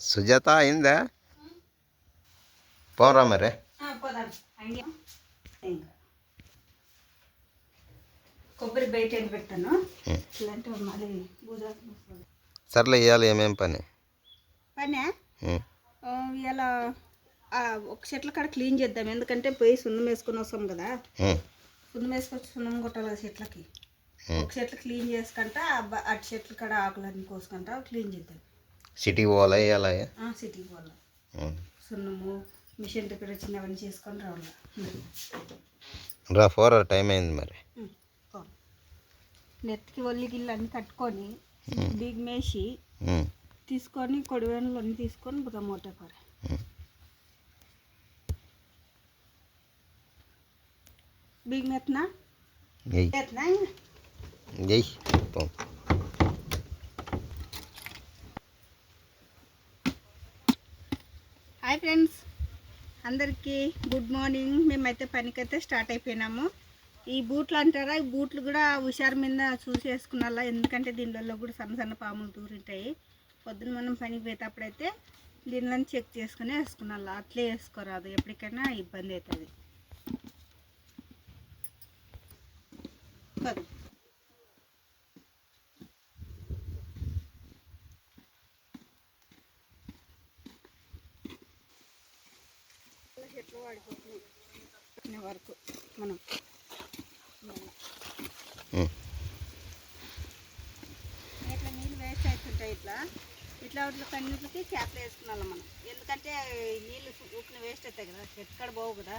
సుజాత అయిందా? పోరా మరి. కొబ్బరి బయట పెట్టాను. సర్లే ఇవ్వాలి ఏమేం పని? పనే. ఇలా ఒక చెట్ల కాడ క్లీన్ చేద్దాం. ఎందుకంటే పోయి సున్నం వేసుకొని వస్తాం కదా. సున్నం వేసుకొచ్చి సున్నం కొట్టాలి కదా చెట్లకి. ఒక చెట్లు క్లీన్ చేసుకుంటా అటు చెట్ల కాడ ఆకులన్నీ కోసుకుంటా క్లీన్ చేద్దాం. సిటీకి పోవాలా ఆ, సిటీకి పోవాలి. సున్నము మిషన్ రిపేర్ వచ్చినవన్నీ చేసుకొని రావాలి. రా పోరా టైం అయింది మరి. నెత్తికి ఒల్లి గిల్లు అన్నీ కట్టుకొని బిగ్మేసి ఉం. తీసుకొని కొడివేణులు అన్నీ తీసుకొని బుధ మూట కూర. బిగ్ మెత్నా ఎత్నా హాయ్ ఫ్రెండ్స్. అందరికీ గుడ్ మార్నింగ్. మేమైతే పనికైతే స్టార్ట్ అయిపోయినాము. ఈ బూట్లు అంటారా? ఈ బూట్లు కూడా హుషారు మీద చూసి వేసుకున్నాలా ఎందుకంటే దీనిలో కూడా సన్న సన్న పాములు దూరింటాయి. పొద్దున మనం పనికి పోయేటప్పుడైతే దీనిలో చెక్ చేసుకుని వేసుకున్నాలా? అట్లే వేసుకోరాదు. ఎప్పటికైనా ఇబ్బంది అవుతుంది. పద. చెట్లు వాడిపోతున్నాయి వరకు మనం. ఇట్లా నీళ్ళు వేస్ట్ అవుతుంటాయి ఇట్లా? ఇట్లా ఇట్లా కన్నీళ్ళకి క్యాప్లు వేసుకున్నాం మనం. ఎందుకంటే నీళ్ళు ఊపిన వేస్ట్ అవుతాయి కదా చెట్టు కాడ పోవు కదా.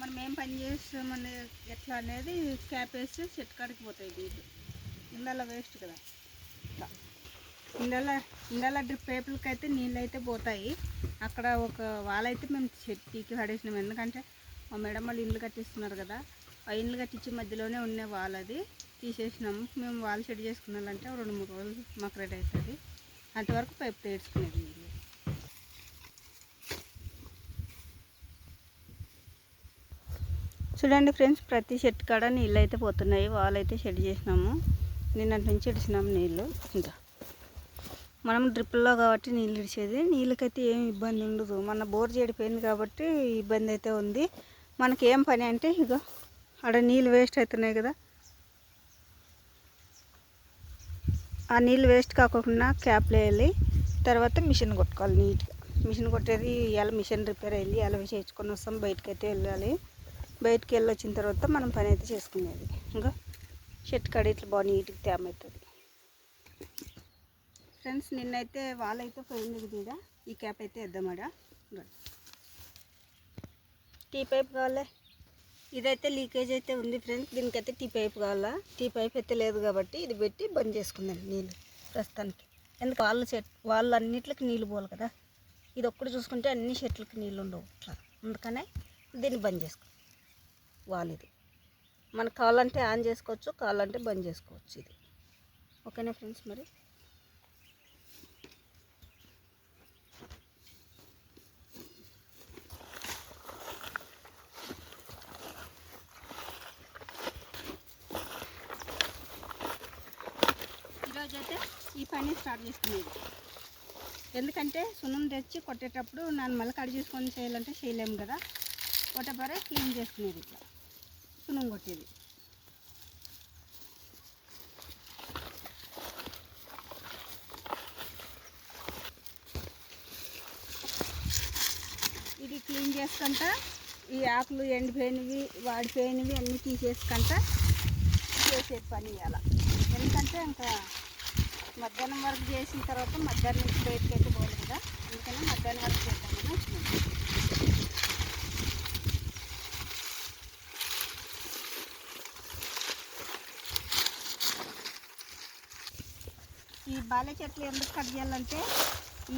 మనం ఏం పని చేస్తామనే ఎట్లా అనేది క్యాప్ వేస్తే చెట్టు కాడికి పోతాయి నీళ్ళు. ఇందల్లా వేస్ట్ కదా. ఇట్లా. ఇందల్లా ఇందల్లా డ్రిప్ పైపులకి అయితే నీళ్ళు అయితే పోతాయి. అక్కడ ఒక వాళ్ళైతే మేము చెట్టుకి పడేసినాం. ఎందుకంటే మా మేడం వాళ్ళు ఇల్లు కట్టిస్తున్నారు కదా ఆ ఇల్లు కట్టించి మధ్యలోనే ఉన్న వాళ్ళది తీసేసినాము మేము వాళ్ళు సెట్ చేసుకున్నాలంటే రెండు మూడు రోజులు మాకు రెడీ అవుతుంది అంతవరకు పైపు తేడ్చుకునేది నీళ్ళు. చూడండి ఫ్రెండ్స్ ప్రతి చెట్టు కాడ నీళ్ళు అయితే పోతున్నాయి. వాళ్ళు అయితే షెడ్ చేసినాము. నిన్నటి నుంచి ఇడిచినాము నీళ్ళు. ఇంకా. మనం డ్రిప్పుల్లో కాబట్టి నీళ్ళు ఇడిచేది. నీళ్ళకైతే ఏం ఇబ్బంది ఉండదు. మన బోర్ చెడిపోయింది కాబట్టి ఇబ్బంది అయితే ఉంది. మనకి ఏం పని అంటే ఇక ఆడ నీళ్ళు వేస్ట్ అవుతున్నాయి కదా. ఆ నీళ్ళు వేస్ట్ కాకుండా క్యాప్లు వేయాలి తర్వాత మిషన్ కొట్టుకోవాలి నీట్గా. మిషన్ కొట్టేది ఇలా మిషన్ రిపేర్ అయింది. ఇలా చేసుకొని వస్తాం. బయటకు అయితే వెళ్ళాలి. బయటికి వెళ్ళి వచ్చిన తర్వాత మనం పని అయితే చేసుకునేది. ఇంకా చెట్టు కాడ ఇట్లా బాగా నీట్గా తేమవుతుంది ఫ్రెండ్స్ నిన్నైతే వాళ్ళైతే పోయింది తీడ ఈ క్యాప్ అయితే వేద్దామాడా టీ పైప్ కావాలా. ఇదైతే లీకేజ్ అయితే ఉంది ఫ్రెండ్స్ దీనికైతే టీ పైప్ కావాలా? టీ పైప్ అయితే లేదు కాబట్టి ఇది పెట్టి బంద్ చేసుకుందాం నీళ్ళు ప్రస్తుతానికి. ఎందుకు? వాళ్ళ చెట్ వాళ్ళ అన్నిట్లకి నీళ్ళు పోవాలి కదా. ఇది ఒక్కటి చూసుకుంటే అన్ని చెట్లకి నీళ్ళు ఉండవు అట్లా అందుకనే దీన్ని బంద్ చేసుకో. వాళ్ళు ఇది మనకు కావాలంటే ఆన్ చేసుకోవచ్చు కావాలంటే బంద్ చేసుకోవచ్చు ఇది. ఓకేనా ఫ్రెండ్స్ మరి ఈరోజు అయితే ఈ పని చేసుకునేది ఎందుకంటే సున్నం తెచ్చి కొట్టేటప్పుడు నన్ను మళ్ళీ కడి చేసుకొని చేయాలంటే చేయలేము కదా. కొట్టపరే క్లీన్ చేసుకునేది ఇట్లా. సున్నం కొట్టేది. ఇది క్లీన్ చేసుకుంటా. ఈ ఆకులు ఎండిపోయినవి వాడిపోయినవి అన్నీ తీసేసుకుంటా చేసేది పని ఇవాళ ఎందుకంటే ఇంకా మధ్యాహ్నం వరకు చేసిన తర్వాత మధ్యాహ్నం నుంచి బయటకి అయితే పోలేదు కదా. అందుకని మధ్యాహ్నం వరకు చేద్దామని వచ్చినాం. ఈ బాలే చెట్లు ఎందుకు కట్ చేయాలంటే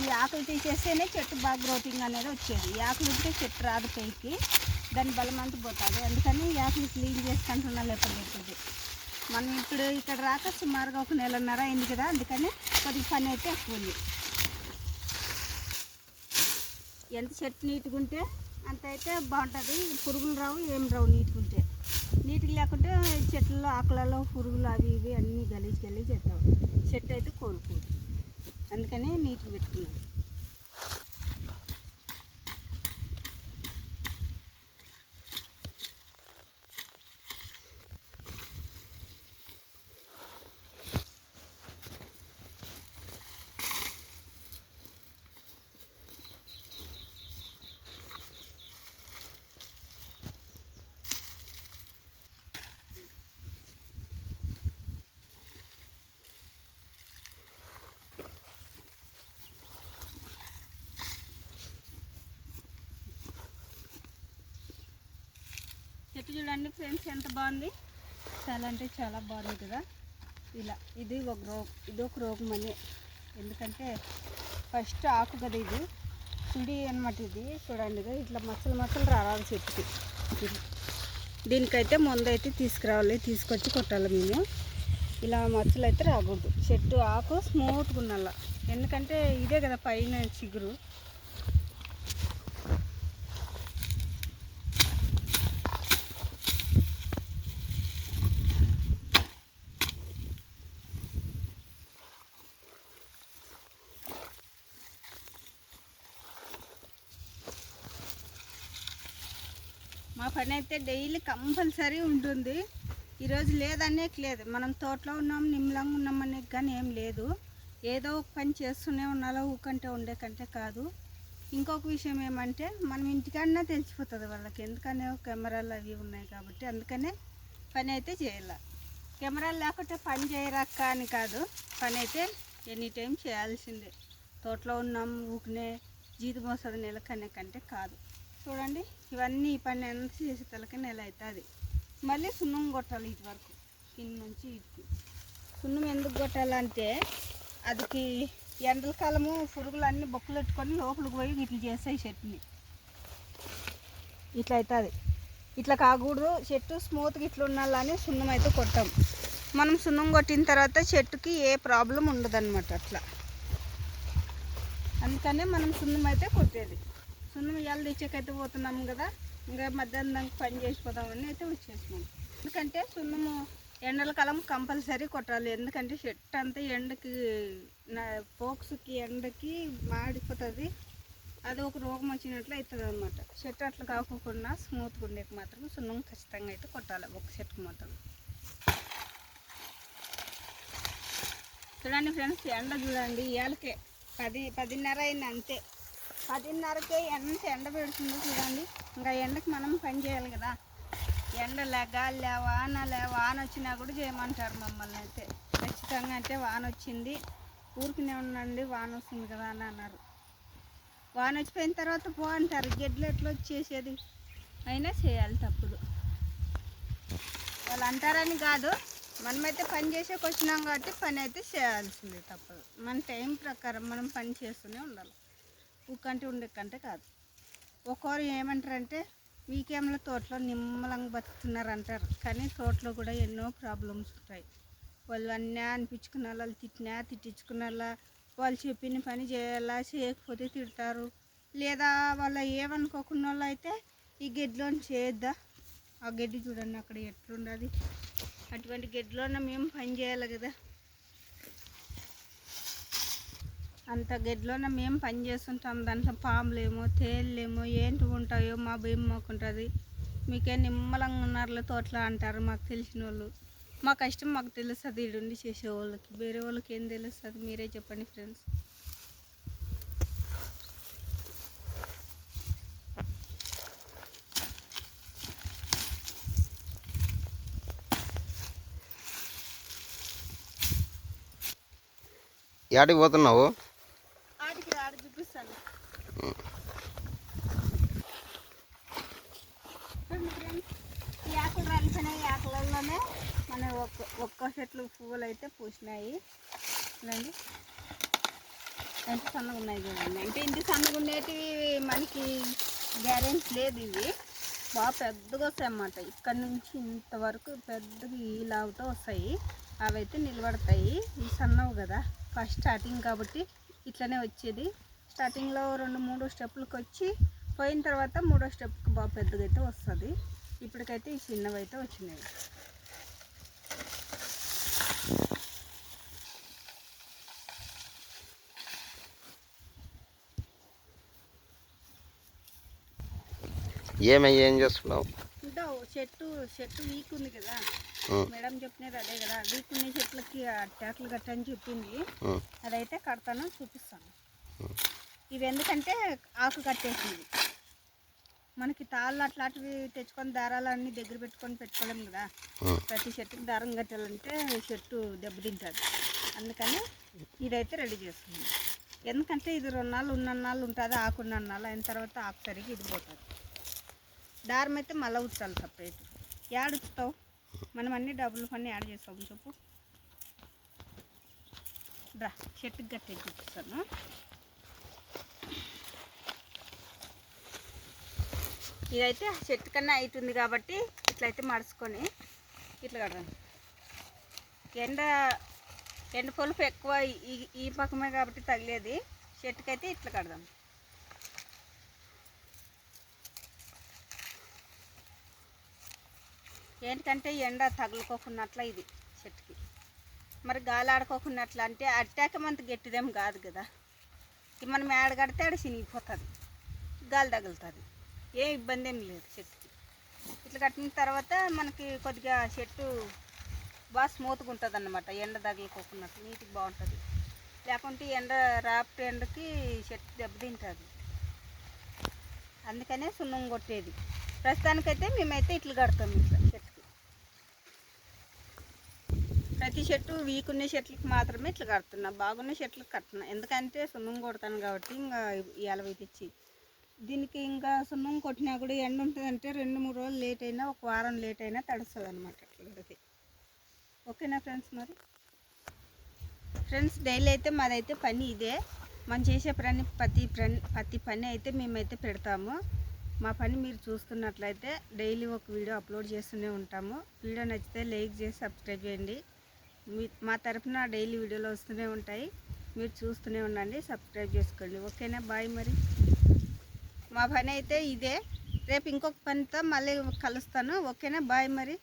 ఈ ఆకులు తీసేస్తేనే చెట్టు బాగా గ్రోతింగ్ అనేది వచ్చేది. ఈ ఆకులు ఉంటే చెట్టు రాదు పైకి దాని బలం అంతా పోతుంది. అందుకని ఈ ఆకులు క్లీన్ చేసుకుంటున్నాను ఎప్పటికెప్పుడు మనం ఇప్పుడు ఇక్కడ రాక సుమారుగా ఒక నెలన్నర అయింది కదా అందుకని కొద్దిగా పని అయితే ఎక్కువ ఉంది. ఎంత చెట్టు నీట్గా ఉంటే అంత అయితే బాగుంటుంది. పురుగులు రావు ఏం రావు నీట్గా ఉంటే. నీట్గా లేకుంటే చెట్లలో ఆకులలో పురుగులు అవి ఇవి అన్నీ గలీజ్ గలీజ్ చేస్తావు చెట్టు అయితే కోరుకోదు అందుకని నీట్గా చెట్టు చూడండి ఫ్రెండ్స్ ఎంత బాగుంది. చాలా అంటే చాలా బాగుంది కదా. ఇలా ఇది ఒక రోగం ఇది ఒక రోగం అని ఎందుకంటే ఫస్ట్ ఆకు కదా ఇది. సుడి అనమాట ఇది. చూడండి ఇట్లా మచ్చలు మచ్చలు రావాలి చెట్టుకి. దీనికైతే ముందు అయితే తీసుకురావాలి తీసుకొచ్చి కొట్టాలి మేము. ఇలా మచ్చలు అయితే రాకూడదు. చెట్టు ఆకు స్మూత్గా ఉండాల. ఎందుకంటే ఇదే కదా పైన చిగురు. మా పని అయితే డైలీ కంపల్సరీ ఉంటుంది. ఈరోజు లేదనే లేదు. మనం తోటలో ఉన్నాం నిమ్మలంగా ఉన్నాం అనే కానీ ఏం లేదు. ఏదో ఒక పని చేస్తూనే ఉండాలో ఊకంటే ఉండే కంటే కాదు. ఇంకొక విషయం ఏమంటే మనం ఇంటికన్నా తెలిసిపోతుంది వాళ్ళకి. ఎందుకనే కెమెరాలు అవి ఉన్నాయి కాబట్టి అందుకనే పని అయితే చేయాలి. కెమెరాలు లేకుంటే పని చేయరక్క అని కాదు. పని అయితే ఎనీ టైం చేయాల్సిందే. తోటలో ఉన్నాం ఊకనే జీతం వస్తుంది నెలకనే కంటే కాదు. చూడండి. ఇవన్నీ ఈ పని ఎంత చేసే తలకి నెల అవుతుంది. మళ్ళీ సున్నం కొట్టాలి ఇటు వరకు కింద నుంచి ఇటు సున్నం ఎందుకు కొట్టాలంటే అదికి ఎండల కాలము పురుగులు అన్నీ బొక్కలు పెట్టుకొని లోపలికి పోయి ఇట్లా చేస్తాయి చెట్టుని ఇట్లా అవుతుంది. ఇట్లా కాకూడదు. చెట్టు స్మూత్గా ఇట్లా ఉండాలని సున్నం అయితే కొట్టాం. మనం సున్నం కొట్టిన తర్వాత చెట్టుకి ఏ ప్రాబ్లం ఉండదు అట్లా. అందుకనే మనం సున్నం అయితే కొట్టేది. సున్నం ఇవాళ తెచ్చేకైతే పోతున్నాం కదా. ఇంకా మధ్యాహ్నం దాకా పని చేసిపోదామని అయితే వచ్చేసినాం. ఎందుకంటే సున్నము ఎండల కాలం కంపల్సరీ కొట్టాలి. ఎందుకంటే చెట్టు అంతా ఎండకి పోక్స్కి ఎండకి మాడిపోతుంది. అది ఒక రోగం వచ్చినట్లు అవుతుంది అనమాట చెట్టు అట్లా కాకుండా స్మూత్గా ఉండేకి మాత్రం సున్నం ఖచ్చితంగా అయితే కొట్టాలి. ఒక చెట్టుకు మాత్రం. చూడండి ఫ్రెండ్స్ ఎండ చూడండి. ఇవాళకే పది పదిన్నర అయింది అంతే. పదిన్నరకే ఎంత ఎండ పెడుతుందో చూడండి. ఇంకా ఎండకి మనం పని చేయాలి కదా. ఎండలే గాలిలే వానలే వాన వచ్చినా కూడా చేయమంటారు మమ్మల్ని అయితే. ఖచ్చితంగా అంటే వాన వచ్చింది. ఊరికినే ఉండండి వాన వస్తుంది కదా అని అన్నారు. వాన వచ్చిపోయిన తర్వాత పో అంటారు. గెడ్లు ఎట్లా వచ్చేసేది? అయినా చేయాలి తప్పుడు. వాళ్ళు అంటారని కాదు. మనమైతే పని చేసేకి వచ్చినాం కాబట్టి పని అయితే చేయాల్సిందే తప్పదు. మన టైం ప్రకారం మనం పని చేస్తూనే ఉండాలి. ఉక్కంటే ఉండక్కంటే కాదు. ఒక్కోరు ఏమంటారంటే వీకేంలో తోటలో నిమ్మలంగా బతుకుతున్నారు అంటారు కానీ తోటలో కూడా ఎన్నో ప్రాబ్లమ్స్ ఉంటాయి. వాళ్ళు అన్నీ అనిపించుకున్న వాళ్ళు తిట్టినా తిట్టించుకున్న వాళ్ళు చెప్పిన పని చేయాలా చేయకపోతే తిడతారు. లేదా వాళ్ళ ఏమనుకోకున్న వాళ్ళు అయితే ఈ గడ్డిలోని చేయొద్దా ఆ గడ్డి చూడండి అక్కడ ఎట్లుండదు. అటువంటి గడ్డిలోన మేము పని చేయాలి కదా. అంత గడ్డిలోన మేము పని చేస్తుంటాం. దాంట్లో పాములేమో తేళ్ళేమో ఏంటి ఉంటాయో మా భయం మాకుంటుంది. మీకే నిమ్మలంగా ఉన్నారులే తోటలో అంటారు మాకు తెలిసిన వాళ్ళు మా కష్టం మాకు తెలుస్తుంది ఈడుండి చేసే వాళ్ళకి వేరే వాళ్ళకి ఏం తెలుస్తుంది? మీరే చెప్పండి ఫ్రెండ్స్. యాడికి పోతున్నావు ఆడికి ఆడ చూపిస్తాను చూడండి ఫ్రెండ్స్ ఈ ఆకులు రాలిపోయినాయి ఈ మన ఒక్క ఒక్క చెట్లు పువ్వులు అయితే పూసినాయి. చూడండి ఎంత సన్నగా ఉన్నాయి చూడండి. అంటే ఇంటి సన్నగా ఉండేటివి మనకి గ్యారెంటీ లేదు ఇవి. బాగా పెద్దగా వస్తాయి అన్నమాట. ఇక్కడ నుంచి ఇంతవరకు పెద్దగా ఈ లావుతో వస్తాయి. అవి అయితే నిలబడతాయి. ఇవి సన్నవు కదా. ఫస్ట్ స్టార్టింగ్ కాబట్టి ఇట్లనే వచ్చేది. స్టార్టింగ్లో రెండు మూడు స్టెప్పులకు వచ్చి పోయిన తర్వాత మూడో స్టెప్కి బాగా పెద్దగా అయితే వస్తుంది. ఇప్పటికైతే ఈ చిన్నవి అయితే వచ్చినాయి. ఏమయ్యా ఏం చేస్తున్నావు? చెట్టు చెట్టు వీక్ ఉంది కదా. మేడం చెప్పినది అదే కదా వీక్ ఉన్న చెట్లకి అట్టాకులు కట్టని చెప్పింది. అదైతే కడతాను చూపిస్తాను. ఇవి ఎందుకంటే ఆకు కట్టేసింది. మనకి తాళ్ళు అట్లాంటివి తెచ్చుకొని దారాలు అన్నీ దగ్గర పెట్టుకొని పెట్టుకోలేం కదా. ప్రతి చెట్టుకి దారం కట్టాలంటే చెట్టు దెబ్బతింటుంది. అందుకని ఇదైతే రెడీ చేస్తుంది ఎందుకంటే ఇది రెండు నాళ్ళు ఉన్న నాళ్ళు ఉంటుంది ఆకు ఉన్న నాళ్ళు అయిన తర్వాత ఆకు సరిగి ఇది పోతుంది దారం అయితే మళ్ళీ ఉట్టాలి సపరేట్. యాడుస్తావు మనం అన్ని డబ్బులు పని యాడ్ చేస్తాం చెప్పు. రా చెట్టుకి గట్టి చూపిస్తాను. ఇదైతే చెట్టు కన్నా అవుతుంది కాబట్టి ఇట్లయితే మడుచుకొని ఇట్లా కడదాం. ఎండ ఎండ పొలుపు ఎక్కువ ఈ ఈ పక్కమే కాబట్టి తగిలేది. చెట్టుకైతే ఇట్లా కడదాం. ఏంటంటే ఎండ తగులుకోకున్నట్ల ఇది చెట్టుకి. మరి గాలి ఆడుకోకున్నట్ల అంటే అట్టాక మంత గట్టిదేం కాదు కదా. ఇక మనం ఏడగడితే ఆడ చినిగిపోతుంది. గాలి తగులుతుంది. ఏ ఇబ్బంది ఏం లేదు చెట్టుకి. ఇట్లా కట్టిన తర్వాత మనకి కొద్దిగా చెట్టు బాగా స్మూత్గా ఉంటుంది అన్నమాట ఎండ తగులుకోకున్నట్టు నీటికి బాగుంటుంది. లేకుంటే ఎండ రాపటి ఎండకి చెట్టు దెబ్బతింటుంది అందుకనే సున్నం కొట్టేది. ప్రస్తుతానికైతే మేమైతే ఇట్లు కడతాం ఇట్లా చెట్టుకి ప్రతి చెట్టు వీకున్న చెట్లకు మాత్రమే ఇట్లా కడుతున్నా. బాగున్న చెట్లకు కడుతున్నా. ఎందుకంటే సున్నం కొడతాను కాబట్టి ఇంకా ఇవాళ తెచ్చి. దీనికి ఇంకా సున్నం కొట్టినా కూడా ఎండ ఉంటుందంటే రెండు మూడు రోజులు లేట్ అయినా ఒక వారం లేట్ అయినా తడుస్తుంది అనమాట అట్లా ఓకేనా ఫ్రెండ్స్ మరి? ఫ్రెండ్స్ డైలీ అయితే మాదైతే పని ఇదే. మనం చేసే పని ప్రతి పని ప్రతి పని అయితే మేమైతే పెడతాము. మా పని మీరు చూస్తున్నట్లయితే డైలీ ఒక వీడియో అప్లోడ్ చేస్తూనే ఉంటాము. వీడియో నచ్చితే లైక్ చేసి సబ్స్క్రైబ్ చేయండి. మీ మా తరపున డైలీ వీడియోలు వస్తూనే ఉంటాయి. మీరు చూస్తూనే ఉండండి సబ్స్క్రైబ్ చేసుకోండి. ఓకేనా? బాయ్ మరి. మా పని అయితే ఇదే. రేపు ఇంకొక పనితో మళ్ళీ కలుస్తాను. ఓకేనా? బాయ్ మరి.